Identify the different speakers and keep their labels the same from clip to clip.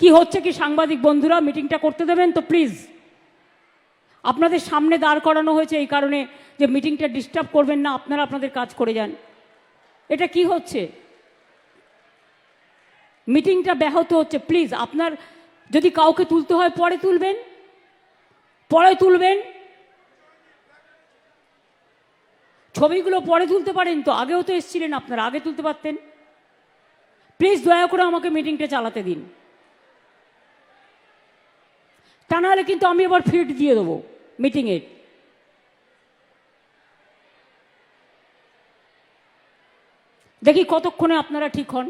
Speaker 1: কি হচ্ছে কি সাংবাদিক বন্ধুরা, মিটিংটা করতে দেবেন তো প্লিজ আপনাদের সামনে দাঁড় করানো হয়েছে এই কারণে যে মিটিংটা ডিস্টার্ব করবেন না, আপনারা আপনাদের কাজ করে যান। এটা কি হচ্ছে? মিটিংটা ব্যাহত হচ্ছে প্লিজ আপনার যদি কাউকে তুলতে হয়, পরে তুলবেন। পরে তুলবেন। ছবিগুলো পরে তুলতে পারেন তো, আগেও তো এসেছিলেন আপনারা, আগে তুলতে পারতেন। প্লিজ দয়া করে আমাকে মিটিংটা চালাতে দিন। তা নাহলে কিন্তু আমি এবার ফিট দিয়ে দেবো মিটিংয়ে দেখি কতক্ষণে আপনারা ঠিক হন।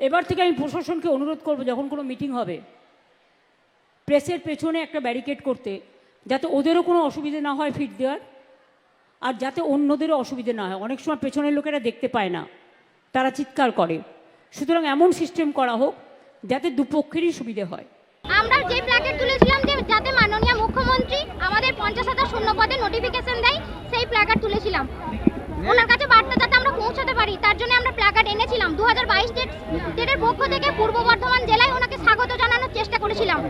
Speaker 1: এবার থেকে আমি প্রশাসনকে অনুরোধ করব, যখন কোনো মিটিং হবে প্রেসের পেছনে একটা ব্যারিকেড করতে, যাতে ওদেরও কোনো অসুবিধে না হয় ফিট দেওয়ার, আর যাতে অন্যদেরও অসুবিধে না হয়। অনেক সময় পেছনের লোকেরা দেখতে পায় না, তারা চিৎকার করে। সুতরাং এমন সিস্টেম করা হোক, যাতে দুপক্ষেরই সুবিধে হয়।
Speaker 2: আমরা যে প্ল্যাকেট তুলেছিলাম যে, যাতে মাননীয় মুখ্যমন্ত্রী আমাদের পঞ্চাশ হাজার শূন্য পদে নোটিফিকেশন দেয়, সেই প্ল্যাকার্ড তুলেছিলাম। ওনার কাছে বার্তা যাতে আমরা পৌঁছাতে পারি, তার জন্য আমরা প্ল্যাকার্ড এনেছিলাম। দু হাজার বাইশ ডেট ডেটের পক্ষ থেকে পূর্ব বর্ধমান জেলায় ওনাকে স্বাগত জানানোর চেষ্টা করেছিলাম।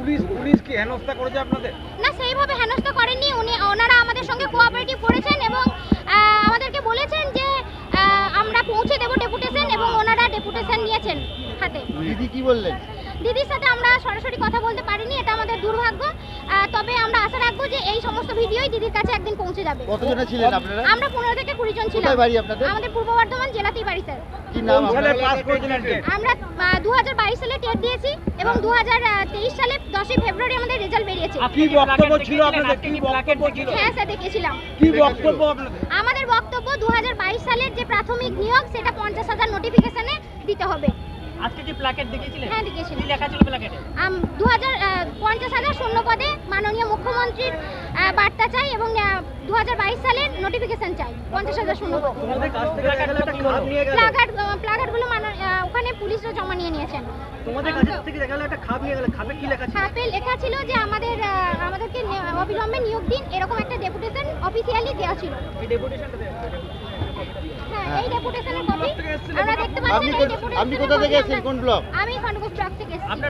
Speaker 3: পুলিশ পুলিশ কি হেনস্থা করেছে আপনাদের?
Speaker 2: না সেইভাবে হেনস্থা করেননি। উনি ওনারা আমাদের সঙ্গে কোঅপারেটিভ করেছেন এবং আমাদেরকে বলেছেন যে আমরা পৌঁছে দেব ডেপুটেশন এবং ওনারা ডেপুটেশন নিয়েছেন হাতে।
Speaker 4: দিদি কি বললেন?
Speaker 2: দিদির সাথে আমরা সরাসরি কথা বলতে পারিনি। দুর্ভাগ্য। তবে আমরা আশা রাখব যে এই সমস্ত ভিডিওই দিদির কাছে একদিন পৌঁছে যাবে।
Speaker 4: কতজনে ছিলেন আপনারা?
Speaker 2: আমরা পনেরো থেকে কুড়ি জন ছিলাম।
Speaker 4: কোথায় বাড়ি আপনাদের?
Speaker 2: আমাদের পূর্ব বর্ধমান জেলাতেই বাড়ি স্যার।
Speaker 4: কি নাম
Speaker 3: সালে
Speaker 4: আপনার
Speaker 3: পাস করেছিলেন?
Speaker 2: আমরা দু হাজার বাইশ সালে টেট দিয়েছি এবং দু হাজার তেইশ সালে দশই ফেব্রুয়ারি আমাদের রেজাল্ট বেরিয়েছে।
Speaker 3: কি বক্তব্য ছিল আপনাদের? কি বক্তব্য ছিল?
Speaker 2: হ্যাঁ স্যার দেখেছিলাম।
Speaker 3: কি বক্তব্য আপনাদের?
Speaker 2: আমাদের বক্তব্য দু হাজার বাইশ সালের যে প্রাথমিক নিয়োগ সেটা পঞ্চাশ হাজার নোটিফিকেশনে দিতে হবে।
Speaker 5: আজকে যে প্ল্যাকেট দেখিয়েছিলেন?
Speaker 2: হ্যাঁ দেখেছিলাম
Speaker 5: কি লেখা ছিল প্ল্যাকেটে
Speaker 2: হাজার পঞ্চাশ হাজার শূন্য পদে মাননীয় মুখ্যমন্ত্রীর বার্তা চাই এবং দু হাজার বাইশ সালের নোটিফিকেশন চাই পঞ্চাশ হাজার শূন্য পদে
Speaker 5: তোমাদের কাছ থেকে দেখা গেল একটা খাপ নিয়ে গেল?
Speaker 2: প্লাকার্ড প্লাকার্ডগুলো মানো- আহ, ওখানে পুলিশরা জমা নিয়ে নিয়েছেন।
Speaker 5: তোমাদের কাছ থেকে দেখা গেল একটা খাপ নিয়ে গেল। খাপে কি লেখা ছিল?
Speaker 2: ছাপে লেখা ছিল যে আমাদের আমাদেরকে অবিলম্বে নিয়োগ দিন এরকম একটা ডেপুটেশন অফিসিয়ালি দেওয়া ছিল।
Speaker 5: এই ডেপুটেশনটা দেওয়া
Speaker 2: হ্যাঁ এই ডেপুটেশনের কপি আমরা দেখতে পাচ্ছি
Speaker 4: আপনি কোথা- আপনি কোথা থেকে এসেছেন? কোন ব্লক?
Speaker 2: আমি খন্ডকোষ ব্লক থেকে এসেছি।